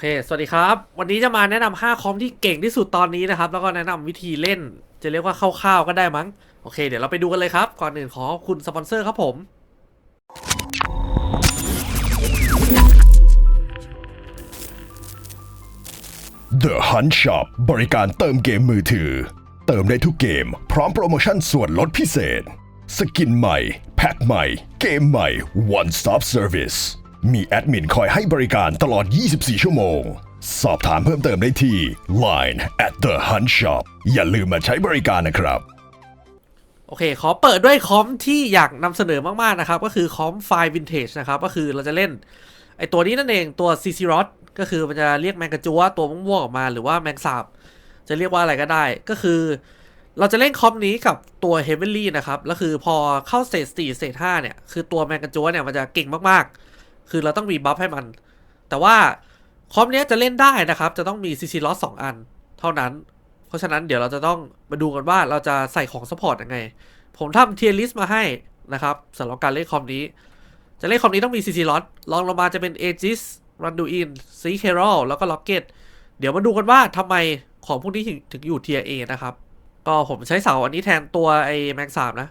เค สวัสดีครับ วันนี้จะมาแนะนำ5คอมที่เก่งที่สุดตอนนี้นะครับ แล้วก็แนะนำวิธีเล่น จะเรียกว่าคร่าวๆก็ได้มั้ง โอเค เดี๋ยวเราไปดูกันเลยครับ ก่อนอื่นขอขอบคุณสปอนเซอร์ครับผม The Hunt Shop บริการเติมเกมมือถือ เติมได้ทุกเกม พร้อมโปรโมชั่นส่วนลดพิเศษ สกินใหม่ แพ็คใหม่ เกมใหม่ One Stop Service มีแอดมินคอยให้บริการตลอด 24 ชั่วโมง สอบถามเพิ่มเติมได้ที่ Line at the Hunt Shop อย่าลืมมาใช้บริการนะครับ โอเค ขอเปิดด้วยคอมที่อยากนำเสนอมาก ๆ นะครับ ก็คือคอมไฟล์วินเทจนะครับ ก็คือเราจะเล่น ไอตัวนี้นั่นเองตัว CC r o d ก็คือมันจะเรียกแมงกระจัวตัวม่วงๆออกมาหรือว่าแมงสาบ จะเรียกว่าอะไรก็ได้ ก็คือ เราจะเล่นคอมนี้กับตัว Heavenly นะครับ แล้วคือพอเข้าเศษ4เศษ5เนี่ย คือตัวแมงกระจัวเนี่ยมันจะเก่งมากๆ คือเราต้องมีบัฟให้มัน แต่ว่าคอมเนี้ยจะเล่นได้นะครับ จะต้องมี CC r o d 2อัน เท่านั้น เพราะฉะนั้นเดี๋ยวเราจะต้องมาดูกันว่าเราจะใส่ของ support ยังไง ผมทำเทียร์ลิสต์มาให้นะครับสำหรับการเล่นคอมนี้ จะเล่นคอมนี้ต้องมี CC l o t ลองลงมาจะเป็น Aegis Randuin s e a c a r o l แล้วก็ Rocket เดี๋ยวมาดูกันว่าทำไมของพวกนี้ถึงถงอยู่เทียร์ A นะครับ ก็ผมใช้เสาอันนี้แทนตัวไอ้แม็กสามนะ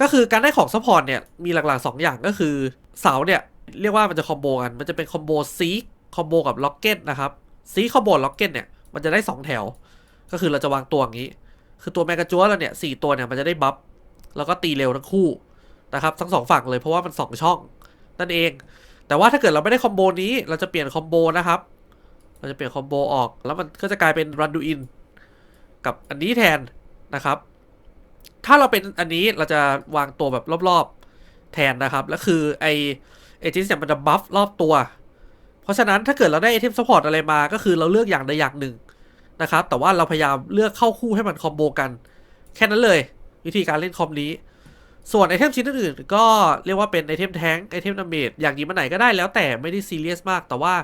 ก็คือการได้ของ support เนี่ยมีหลักๆ 2 อย่างก็คือเสาเนี่ย เรียกว่ามันจะคอมโบกัน มันจะเป็นคอมโบซีคอมโบกับ Rocket นะครับซีคอมโบ Rocket เนี่ยมันจะได้ 2 แถว ก็คือเราจะวางตัวอย่างนี้ คือตัวแมกกาจัวเราเนี่ยสตัวเนี่ยมันจะได้บัฟแล้วก็ตีเร็วทั้งคู่นะครับทั้งสองฝั่งเลยเพราะว่ามันสองช่องนั่นเอง แต่ว่าถ้าเกิดเราไม่ได้คอมโบนี้เราจะเปลี่ยนคอมโบนะครับเราจะเปลี่ยนคอมโบออกแล้วมันก็จะกลายเป็นรันดูอินกับอันนี้แทนนะครับ ถ้าเราเป็นอันนี้เราจะวางตัวแบบรอบๆแทนนะครับ แล้วคือไอ เอจิสเนี่ยมันจะบัฟรอบตัว เพราะฉะนั้นถ้าเกิดเราได้ไอเทมซัพพอร์ตอะไรมาก็คือเราเลือกอย่างใดอย่างหนึ่งนะครับ แต่ว่าเราพยายามเลือกเข้าคู่ให้มันคอมโบกัน แค่นั้นเลย วิธีการเล่นคอมนี้ ส่วนไอเทมชิ้นอื่นๆก็เรียกว่าเป็นไอเทมแทงไอเทมดาเมจอย่างนี้มาไหนก็ได้แล้วแต่ไม่ได้ซีเรียสมาก แต่ว่า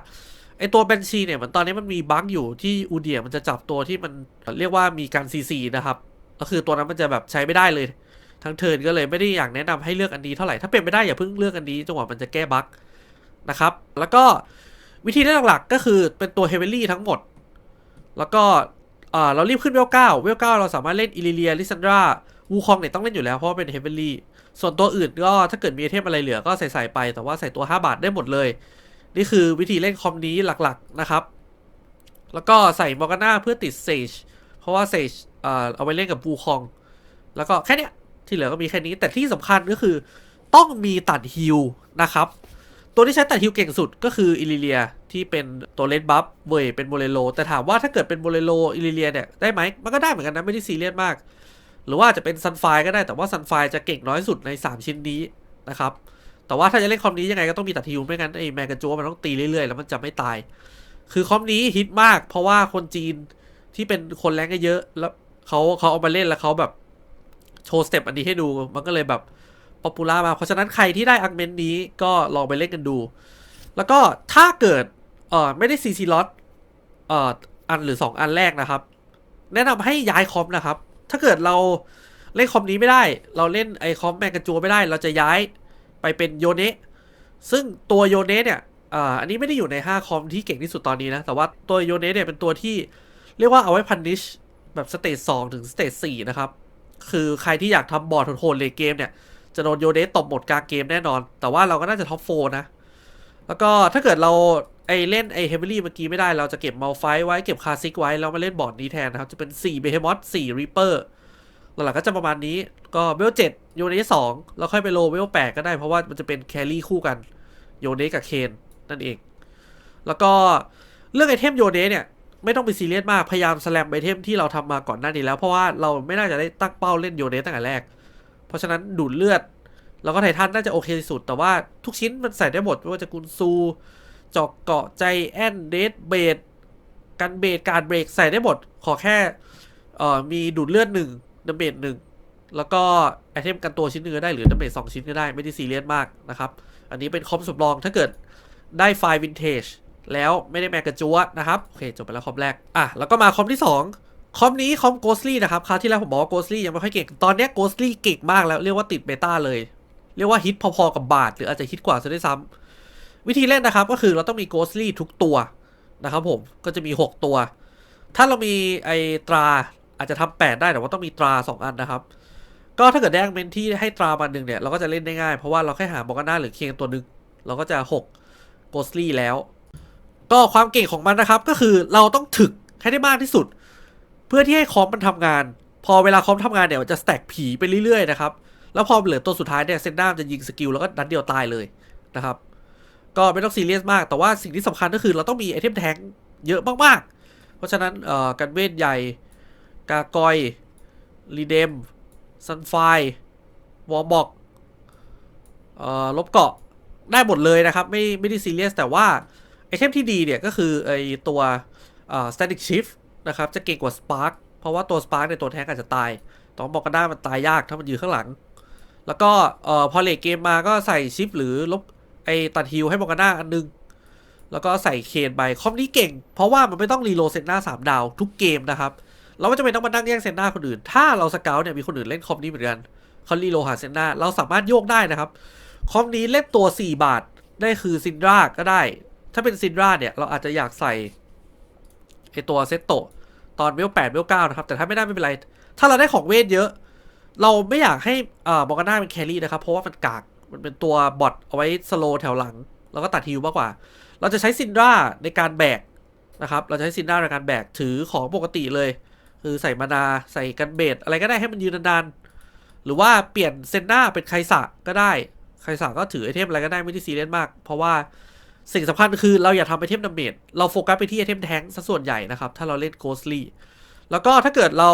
ไอตัวแบนชีเนี่ยมันตอนนี้มันมีบั๊กอยู่ที่อูเดียมันจะจับตัวที่มันเรียกว่ามีการซีซีนะครับ ก็คือตัวนั้นมันจะแบบใช้ไม่ได้เลย ทั้งเทิร์นก็เลยไม่ได้อยากแนะนำให้เลือกอันนี้เท่าไหร่ถ้าเป็นไม่ได้อย่าเพิ่งเลือกอันนี้จนกว่ามันจะแก้บั๊กนะครับ แล้วก็วิธีเล่นหลักๆก็คือเป็นตัวเฮเวลี่ทั้งหมด แล้วก็อ่าเรารีบขึ้นเวลเก้าเวลเก้าเราสามารถเล่นอิลิเลียลิซันดราวูคองเนี่ยต้องเล่นอยู่แล้วเพราะว่าเป็นเฮเวลี่ส่วนตัวอื่นก็ถ้าเกิดมีไอเทมอะไรเหลือก็ใส่ไป แต่ว่าใส่ตัว 5 บาทได้หมดเลย นี่คือวิธีเล่นคอมนี้หลักๆนะครับ แล้วก็ใส่มอร์กาน่าเพื่อติดเซจเพราะว่าเซจเอ่อเอาไว้เล่นกับบูคอง แล้วก็แค่เนี้ย ที่เหลือก็มีแค่นี้ แต่ที่สำคัญก็คือ ต้องมีตัดฮิลนะครับ ตัวที่ใช้ตัดฮิลเก่งสุดก็คืออิลิเลียที่เป็นตัวเลนบัฟเวยเป็นโมเลโล แต่ถามว่าถ้าเกิดเป็นโมเลโลอิลิเลียเนี่ยได้ไหมมันก็ได้เหมือนกันนะไม่ได้ซีเรียสมาก หรือว่าจะเป็นซันไฟก็ได้แต่ว่าซันไฟจะเก่งน้อยสุดใน 3 ชิ้นนี้นะครับแต่ว่าถ้าจะเล่นคอมนี้ยังไงก็ต้องมีตัดฮิลไม่งั้นไอ้แมกกาจัวมันต้องตีเรื่อยๆ แล้วมันจะไม่ตาย คือคอมนี้ฮิตมาก เพราะว่าคนจีนที่เป็นคนแรงก็เยอะแล้วเขาเขาเอามาเล่นแล้วเขาแบบ โชว์สเต็ปอันนี้ให้ดูมันก็เลยแบบป๊อปปูล่ามากเพราะฉะนั้นใครที่ได้อักเมนนี้ก็ลองไปเล่นกันดู แล้วก็ถ้าเกิดเอ่อไม่ได้ซีซีล็อตเอ่ออันหรือ 2 อันแรกนะครับ แนะนำให้ย้ายคอมนะครับ ถ้าเกิดเราเล่นคอมนี้ไม่ได้ เราเล่นไอคอมแมกกาจัวไม่ได้ เราจะย้ายไปเป็นโยเนะซึ่งตัวโยเนะเนี่ยอ่าอันนี้ไม่ได้อยู่ใน 5 คอมที่เก่งที่สุดตอนนี้นะ แต่ว่าตัวโยเนะเนี่ยเป็นตัวที่เรียกว่าเอาไว้พันนิชแบบสเตจ2ถึงสเตจ4นะครับ คือใครที่อยากทำบอร์ดโหดๆเลยเกมเนี่ย จะโดนโยเดสตบหมดกลางเกมแน่นอน แต่ว่าเราก็น่าจะท็อปโฟนะ แล้วก็ถ้าเกิดเราไอเล่นไอเฮเวอรี่เมื่อกี้ไม่ได้ เราจะเก็บมัลไฟไว้เก็บคาซิกไว้ แล้วมาเล่นบอร์ดนี้แทนนะครับ จะเป็น4เบเฮมอส4รีเปอร์หลักๆก็จะประมาณนี้ก็เวล7โยเดส2แล้วค่อยไปโลเวล8ก็ได้เพราะว่ามันจะเป็นแครี่คู่กันโยเดสกับเคนนั่นเอง แล้วก็เรื่องไอเทมโยเดสเนี่ย ไม่ต้องไปซีเรียสมาก พยายามสแลมไอเทมที่เราทำมาก่อนหน้านี้แล้วเพราะว่าเราไม่น่าจะได้ตั้งเป้าเล่นโยเดสตั้งแต่แรก เพราะฉะนั้นดูดเลือด แล้วก็ไททันน่าจะโอเคที่สุด แต่ว่าทุกชิ้นมันใส่ได้หมดไม่ว่าจะกุนซู จอกเกาะใจแอนเดสเบดกันเบดการเบรกใส่ได้หมด ขอแค่เอ่อมีดูดเลือดหนึ่งดาเมจหนึ่งแล้วก็ไอเทมกันตัวชิ้นนึงก็ได้หรือดาเมจสองชิ้นก็ได้ไม่ได้ซีเรียสมากนะครับ อันนี้เป็นคอมสำรองถ้าเกิดได้ไฟล์วินเทจ แล้วไม่ได้แมกกาจัวนะครับ โอเค จบไปแล้วคอมแรก อะ แล้วก็มาคอมที่ 2 คอมนี้คอมโกสลี่นะครับ คราวที่แล้วผมบอกว่าโกสลี่ยังไม่ค่อยเก่ง ตอนเนี้โกสลี่เก่งมากแล้ว เรียกว่าติดเบต้าเลย เรียกว่าฮิตพอๆกับบาท หรืออาจจะฮิตกว่าซะด้วยซ้ำวิธีเล่นนะครับก็คือเราต้องมีโกสลี่ทุกตัวนะครับผม ก็จะมี 6 ตัว ถ้าเรามีไอตราอาจจะทำแปดได้แต่ว่าต้องมีตรา 2 อันนะครับ ก็ถ้าเกิดได้เมนที่ให้ตรามาหนึ่งเนี่ยเราก็จะเล่นได้ง่ายเพราะว่าเราแค่หาบอกกันหน้าหรือเคียงตัวนึงเราก็จะ6โกสลี่แล้ว ก็ความเก่งของมันนะครับ ก็คือเราต้องถึกให้ได้มากที่สุด เพื่อที่ให้คอมมันทำงาน พอเวลาคอมทำงานเนี่ยมันจะสแต็กผีไปเรื่อยๆนะครับแล้วพอเหลือตัวสุดท้ายเนี่ยเซนด้ามจะยิงสกิลแล้วก็นัดเดียวตายเลยนะครับก็ไม่ต้องซีเรียสมาก แต่ว่าสิ่งที่สำคัญก็คือเราต้องมีไอเทมแท้งเยอะมากๆ เพราะฉะนั้นเอ่อกันเวทใหญ่ กากอยรีเดมซันไฟวอลบอกเอ่อลบเกาะได้หมดเลยนะครับ ไม่ไม่ได้ซีเรียสแต่ว่า เทมที่ดีเนี่ยก็คือไอตัวอ่อ static shift นะครับ จะเก่งกว่า spark เพราะว่าตัว spark ในตัวแทงอาจจะตาย ต้องบอกกันได้มันตายยากถ้ามันยืนข้างหลัง แล้วก็เอ่อพอเลทเกมมาก็ใส่ชิปหรือลบไอตัดฮิลให้บอกกันได้อันนึง แล้วก็ใส่เคนไปคอมนี้เก่ง เพราะว่ามันไม่ต้องรีโลเซนหน้าสามดาวทุกเกมนะครับเราไม่จำเป็นต้องมานั่งแย่งเซนหน้าคนอื่น ถ้าเราสเกลเนี่ยมีคนอื่นเล่นคอมนี้เหมือนกันเขารีโลหาเซนหน้าเราสามารถโยกได้นะครับ คอมนี้เล่นตัว 4 บาท ได้คือซินดราก็ได้ ถ้าเป็นซินดราเนี่ย เราอาจจะอยากใส่ไอตัวเซตโตตอนเวลแปดเวลเก้านะครับ แต่ถ้าไม่ได้ไม่เป็นไร ถ้าเราได้ของเวทเยอะ เราไม่อยากให้อ่อบอกกันหน้าเป็นแครี่นะครับ เพราะว่ามันกาก มันเป็นตัวบอทเอาไว้สโลว์แถวหลัง แล้วก็ตัดฮิวมากกว่า เราจะใช้ซินดราในการแบกนะครับ เราจะใช้ซินดราในการแบกถือของปกติเลย คือใส่มานา ใส่กันเบดอะไรก็ได้ให้มันยืนนานๆ หรือว่าเปลี่ยนเซนหน้าเป็นไคสะก็ได้ ไคสะก็ถือไอเทมอะไรก็ได้ไม่ได้ซีเรียสมาก เพราะว่า สิ่งสำคัญคือเราอย่าทำไอเทมดาเมจเราโฟกัสไปที่ไอเทมแทงซะส่วนใหญ่นะครับ ถ้าเราเล่นโกสลี่แล้วก็ถ้าเกิดเรา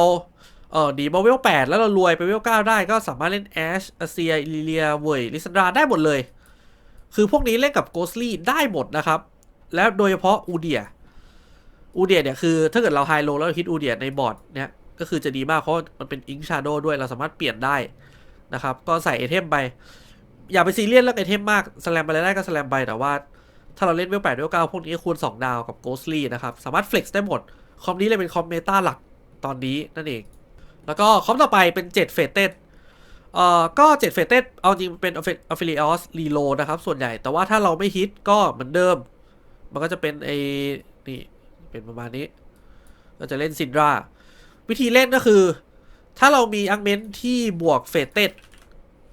เออดีมาเวล8แล้วเรารวยไปเวล9ได้ก็สามารถเล่นแอชอาเซียลิเลียเวยลิซันดราได้หมดเลย คือพวกนี้เล่นกับโกสลี่ได้หมดนะครับ แล้วโดยเฉพาะอูเดียอูเดียเนี่ยคือถ้าเกิดเราไฮโลแล้วฮิตอูเดียในบอร์ดเนี่ยก็คือจะดีมากเพราะมันเป็นอิงชาโดด้วยเราสามารถเปลี่ยนได้นะครับ ก็ใส่ไอเทมไป อย่าไปซีเรียสเรื่องไอเทมมากสแลมไปได้ก็สแลมไปแต่ว่า ถ้าเราเล่นเวลแปดเวลเก้าพวกนี้คูณ 2 ดาวกับโกสลี่นะครับ สามารถเฟล็กซ์ได้หมด คอมนี้เลยเป็นคอมเมตาหลักตอนนี้นั่นเอง แล้วก็คอมต่อไปเป็น 7 เฟเต d เอ่อก็ 7 เฟเต d เอาจริงเป็น affiliate reload นะครับ ส่วนใหญ่แต่ว่าถ้าเราไม่ฮิตก็เหมือนเดิม มันก็จะเป็นไอ้นี่เป็นประมาณนี้เราจะเล่นซินดราวิธีเล่นก็คือ ถ้าเรามีอังเมนที่บวกเฟเต d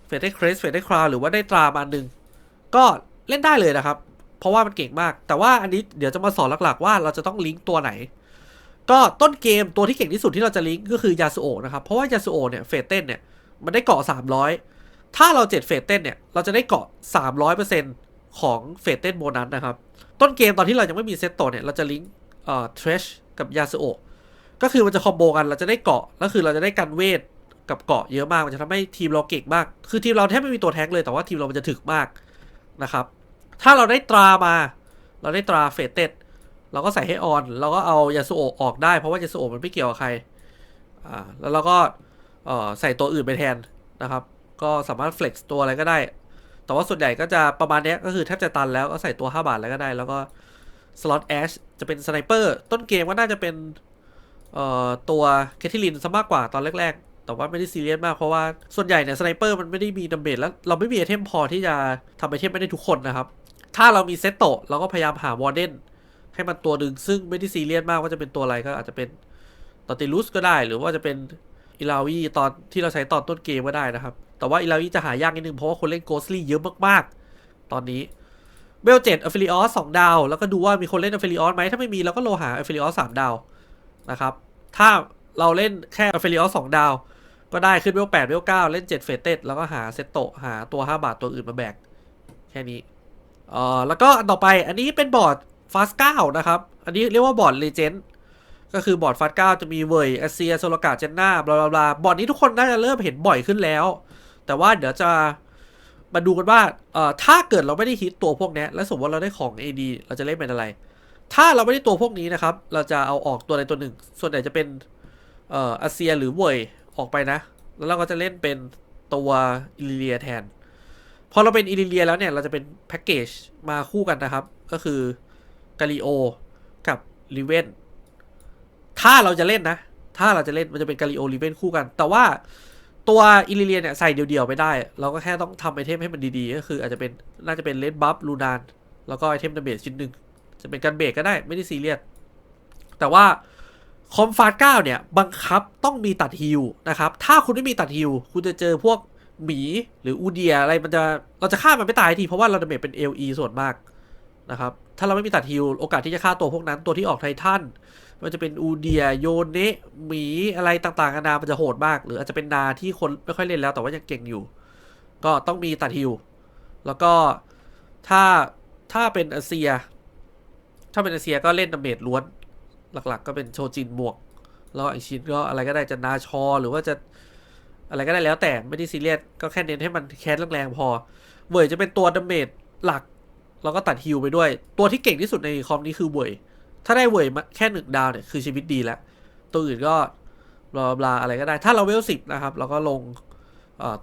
เฟเต d เคริสเฟเต d คราวหรือว่าได้ตรามาอันหนึ่งก็เล่นได้เลยนะครับ เพราะว่ามันเก่งมาก แต่ว่าอันนี้เดี๋ยวจะมาสอนหลักๆ ว่าเราจะต้องลิงก์ตัวไหน ก็ต้นเกมตัวที่เก่งที่สุดที่เราจะลิงก์ก็คือยาสุโอะนะครับ เพราะว่ายาสุโอะเนี่ยเฟเต d เนี่ยมันได้เกาะ 300 ถ้าเราเจ็ดเฟเต d เนี่ยเราจะได้เกาะ 300%ของเฟเต d โบนัสนะครับ ต้นเกมตอนที่เรายังไม่มีเซตโตเนี่ยเราจะลิงก์เอ่อเทรชกับยาสุโอะก็คือมันจะคอมโบกันเราจะได้เกาะแล้วคือเราจะได้กันเวทกับเกาะเยอะมากมันจะทำให้ทีมเราเก่งมาก คือทีมเราแทบไม่มีตัวแท้งเลยแต่ว่าทีมเรามันจะถึกมากนะครับ ถ้าเราได้ตรามา เราได้ตราเฟเต็ดเราก็ใส่ให้ออน เราก็เอายาสุโอะออกได้ เพราะว่ายาสุโอะมันไม่เกี่ยวกับใคร อ่า แล้วเราก็เอ่อใส่ตัวอื่นไปแทนนะครับ ก็สามารถ flex ตัวอะไรก็ได้ แต่ว่าส่วนใหญ่ก็จะประมาณเนี้ยก็คือแทบจะตันแล้วก็ใส่ตัว 5 บาทแล้วก็ได้ แล้วก็สล็อตแอชจะเป็นสไนเปอร์ต้นเกมก็น่าจะเป็นเอ่อตัวเคท h ลินซะมากกว่าตอนแรก ๆ แต่ว่าไม่ได้ซีเรียสมากเพราะว่าส่วนใหญ่เนี่ยสไนเปอร์มันไม่ได้มีดัมเบลแล้วเราไม่มีไอเทมพอที่จะทำไอเทมไม่ได้ทุกคนนะครับ ถ้าเรามีเซตโตะเราก็พยายามหาวอร์เดนให้มันตัวหนึ่งซึ่งไม่ได้ซีเรียสมากว่าจะเป็นตัวอะไรก็อาจจะเป็นตอติลุสก็ได้ หรือว่าจะเป็นอิลาวีตอนที่เราใช้ตอนต้นเกมก็ได้นะครับ แต่ว่าอิลาวีจะหายากนิดนึงเพราะว่าคนเล่นโกสลี่เยอะมากๆ ตอนนี้เบลเจ็ดอ f ฟิลิออสสองดาว แล้วก็ดูว่ามีคนเล่นอ f ฟิลิออสไหมถ้าไม่มีเราก็โลหาอ f ฟิลิออสสามดาวนะครับ ถ้าเราเล่นแค่อ f ฟิลิออสสองดาว ก็ได้ขึ้นเวลแปดเวลเก้าเล่นเจ็ดเฟเต็ดแล้วก็หาเซตโตหาตัวห้าบาทตัวอื่นมาแบกแค่นี้ เอ่อแล้วก็อันต่อไปอันนี้เป็นบอร์ดฟาสเก้านะครับ อันนี้เรียกว่าบอร์ดเลเจนด์ก็คือบอร์ดฟาสเก้าจะมีเวยแอเซียโซโลกาเจนนาบลาบลาบอร์ดนี้ทุกคนน่าจะเริ่มเห็นบ่อยขึ้นแล้ว แต่ว่าเดี๋ยวจะมาดูกันว่าเอ่อถ้าเกิดเราไม่ได้ฮิตตัวพวกนี้แล้วสมมติว่าเราได้ของ AD เราจะเล่นเป็นอะไร ถ้าเราไม่ได้ตัวพวกนี้นะครับ เราจะเอาออกตัวใดตัวหนึ่ง ส่วนใหญ่จะเป็นเอ่ออาเซียหรือเวยออกไปนะ แล้วเราก็จะเล่นเป็นตัวอิลิเลียแทน พอเราเป็นอิลิเลียแล้วเนี่ย เราจะเป็นแพ็กเกจมาคู่กันนะครับ ก็คือกาลิโอกับลิเวนถ้าเราจะเล่นนะ ถ้าเราจะเล่นมันจะเป็นกาลิโอลิเวนคู่กัน แต่ว่าตัวอิลิเลียเนี่ยใส่เดี่ยวๆไม่ได้ เราก็แค่ต้องทำไอเทมให้มันดีๆ ก็คืออาจจะเป็นน่าจะเป็นเลดบัฟลูนานแล้วก็ไอเทมดาเมจชิ้นหนึ่งจะเป็นการเบรกก็ได้ไม่ได้ซีเรียสแต่ว่าคอมฟาสเก้าเนี่ย บังคับต้องมีตัดฮิลนะครับ ถ้าคุณไม่มีตัดฮิลคุณจะเจอพวก หมีหรืออูเดียอะไรมันจะเราจะฆ่ามันไม่ตายทีเพราะว่าเราดาเมจเป็น LE ส่วนมากนะครับ ถ้าเราไม่มีตัดฮิลโอกาสที่จะฆ่าตัวพวกนั้นตัวที่ออกไททันมันจะเป็นอูเดียโยเนะหมีอะไรต่างๆนานามันจะโหดมาก หรืออาจจะเป็นนาที่คนไม่ค่อยเล่นแล้วแต่ว่ายังเก่งอยู่ ก็ต้องมีตัดฮิลแล้วก็ถ้าถ้าเป็นอาเซีย ถ้าเป็นอาเซียก็เล่นดาเมจล้วน หลักๆ ก็เป็นโชจินบวก แล้วอีกชิ้นก็อะไรก็ได้จะนาชอ หรือว่าจะ อะไรก็ได้แล้วแต่ไม่ได้ซีเรียสก็แค่เน้นให้มันแคสแรงๆพอ เวยจะเป็นตัวดาเมจหลัก แล้วก็ตัดฮิลไปด้วย ตัวที่เก่งที่สุดในคอมนี้คือเวยถ้าได้เวยมาแค่หนึ่งดาวเนี่ยคือชีวิตดีแล้ว ตัวอื่นก็บลาบลาอะไรก็ได้ ถ้าเราเวลสิบนะครับเราก็ลง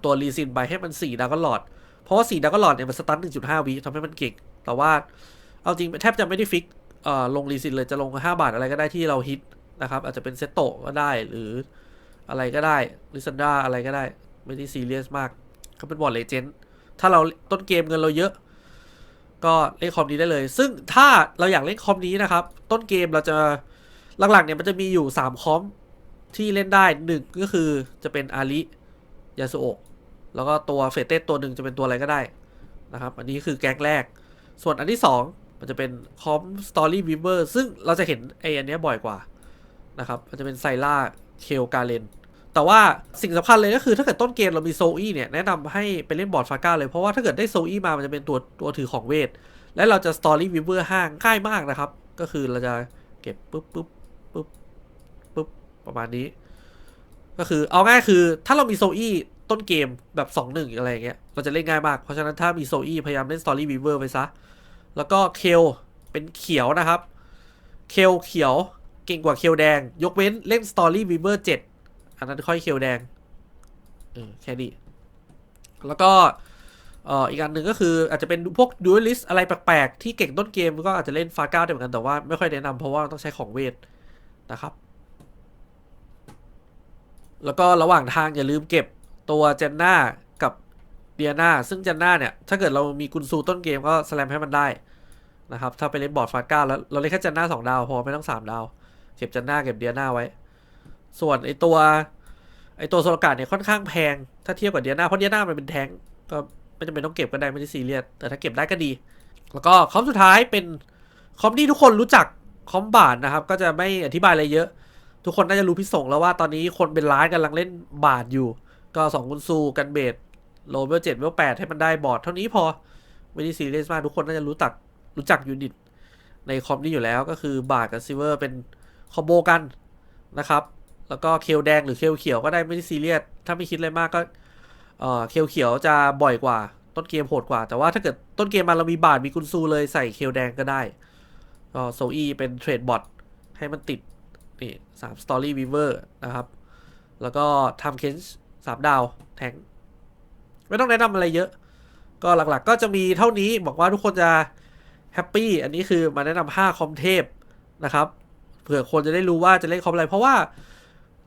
ตัวรีซินไปให้มันสี่ดาวก็หลอด เพราะว่าสี่ดาวก็หลอดเนี่ยมันสตันหนึ่งจุดห้าวิทำให้มันเก่ง แต่ว่าเอาจริงแทบจะไม่ได้ฟิกลงรีซินเลยจะลงห้าบาทอะไรก็ได้ที่เราฮิตนะครับอาจจะเป็นเซตโตก็ได้หรือ อะไรก็ได้ลิซันดาอะไรก็ได้ ไม่ได้ซีเรียสมากเขาเป็นบอร์ดเลเจนด์ถ้าเราต้นเกมเงินเราเยอะ ก็เล่นคอมนี้ได้เลย ซึ่งถ้าเราอยากเล่นคอมนี้นะครับ ต้นเกมเราจะหลักๆเนี่ยมันจะมีอยู่ 3 คอมที่เล่นได้หนึ่งก็คือจะเป็นอาริยาสุโอะแล้วก็ตัวเฟเตสตัวหนึ่งจะเป็นตัวอะไรก็ได้นะครับ อันนี้คือแก๊งแรก ส่วนอันที่ 2 มันจะเป็นคอมสตอรี่วิเวอร์ซึ่งเราจะเห็นไออันนี้บ่อยกว่านะครับ มันจะเป็นไซล่า เคลกาเลนแต่ว่าสิ่งสำคัญเลยก็คือถ้าเกิดต้นเกมเรามีโซอี้เนี่ยแนะนำให้ไปเล่นบอร์ดฟาก้าเลย เพราะว่าถ้าเกิดได้โซอี้มามันจะเป็นตัวตัวถือของเวท และเราจะสตอรี่วิเวอร์ห้างง่ายมากนะครับ ก็คือเราจะเก็บปุ๊บปุ๊บปุ๊บปุ๊บประมาณนี้ ก็คือเอาง่ายคือถ้าเรามีโซอี้ต้นเกมแบบ2อหนึ่งอะไรอย่างเงี้ยเราจะเล่นง่ายมาก เพราะฉะนั้นถ้ามีโซอี้พยายามเล่นสตอรี่วิเวอร์ไปซะ แล้วก็เคลเป็นเขียวนะครับ เคลเขียว เก่งกว่าเคลแดง ยกเว้นเล่นสตอรี่วิเวอร์เจ็ดอันนั้นค่อยเคลแดงเออแค่นี้ แล้วก็เอ่ออีกอันหนึ่งก็คืออาจจะเป็นพวกดูลิสอะไรแปลกๆ ที่เก่งต้นเกมก็อาจจะเล่นฟาก้าได้เหมือนกันแต่ว่าไม่ค่อยแนะนำเพราะว่าต้องใช้ของเวทนะครับ แล้วก็ระหว่างทางอย่าลืมเก็บตัวเจนน่ากับเดียนาซึ่งเจนน่าเนี่ย ถ้าเกิดเรามีกุนซูต้นเกมก็สแลมให้มันได้นะครับ ถ้าไปเล่นบอร์ดฟาก้าแล้วเราเล่นแค่เจนน่าสองดาวพอไม่ต้องสามดาว เก็บเจนน่าเก็บเดียนาไว้ ส่วนไอตัวไอตัวโซลกาดเนี่ยค่อนข้างแพง ถ้าเทียบกับเดียนาเพราะเดียนามันเป็นแทงก็ไม่จำเป็นต้องเก็บก็ได้ไม่ได้ซีเรียสแต่ถ้าเก็บได้ก็ดี แล้วก็คอมสุดท้ายเป็นคอมที่ทุกคนรู้จักคอมบาทนะครับ ก็จะไม่อธิบายอะไรเยอะ ทุกคนน่าจะรู้พิส่งแล้วว่าตอนนี้คนเป็นล้านกำลังเล่นบาทอยู่ ก็สองกุนซูกันเบสโลเวลเจ็ดเวลแปดให้มันได้บอร์ดเท่านี้พอไม่ได้ซีเรียสมากทุกคนน่าจะรู้จักรู้จักยูนิตในคอมนี้อยู่แล้วก็คือบาทกับซิเวอร์เป็น คอมโบกันนะครับ แล้วก็เคลแดงหรือเคลเขียวก็ได้ไม่ได้ซีเรียส ถ้าไม่คิดอะไรมากก็เอ่อเคลเขียวจะบ่อยกว่า ต้นเกมโหดกว่า แต่ว่าถ้าเกิดต้นเกมมาเรามีบาทมีกุนซูเลยใส่เคลแดงก็ได้ก็โซอีเป็นเทรดบอทให้มันติดนี่สามสตอรี่วีเวอร์นะครับ แล้วก็ทำเคนส์สามดาวแทงไม่ต้องแนะนำอะไรเยอะ ก็หลักๆก็จะมีเท่านี้บอกว่าทุกคนจะแฮปปี้อันนี้คือมาแนะนำ5คอมเทพนะครับ เผื่อคนจะได้รู้ว่าจะเล่นคอมอะไร เพราะว่า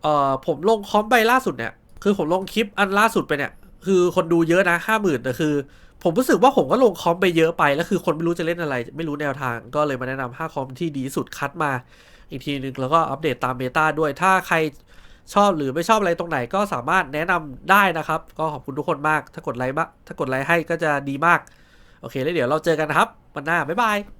เอ่อผมลงคอมไปล่าสุดเนี่ย คือผมลงคลิปอันล่าสุดไปเนี่ย คือคนดูเยอะนะห้าหมื่นแต่คือ ผมรู้สึกว่าผมก็ลงคอมไปเยอะไป แล้วคือคนไม่รู้จะเล่นอะไร ไม่รู้แนวทาง ก็เลยมาแนะนำห้าคอมที่ดีสุดคัดมาอีกทีนึงแล้วก็อัปเดตตามเบต้าด้วย ถ้าใครชอบหรือไม่ชอบอะไรตรงไหนก็สามารถแนะนำได้นะครับ ก็ขอบคุณทุกคนมาก ถ้ากดไลค์มากถ้ากดไลค์ให้ก็จะดีมาก โอเค แล้วเดี๋ยวเราเจอกันนะครับ วันหน้า บ๊ายบาย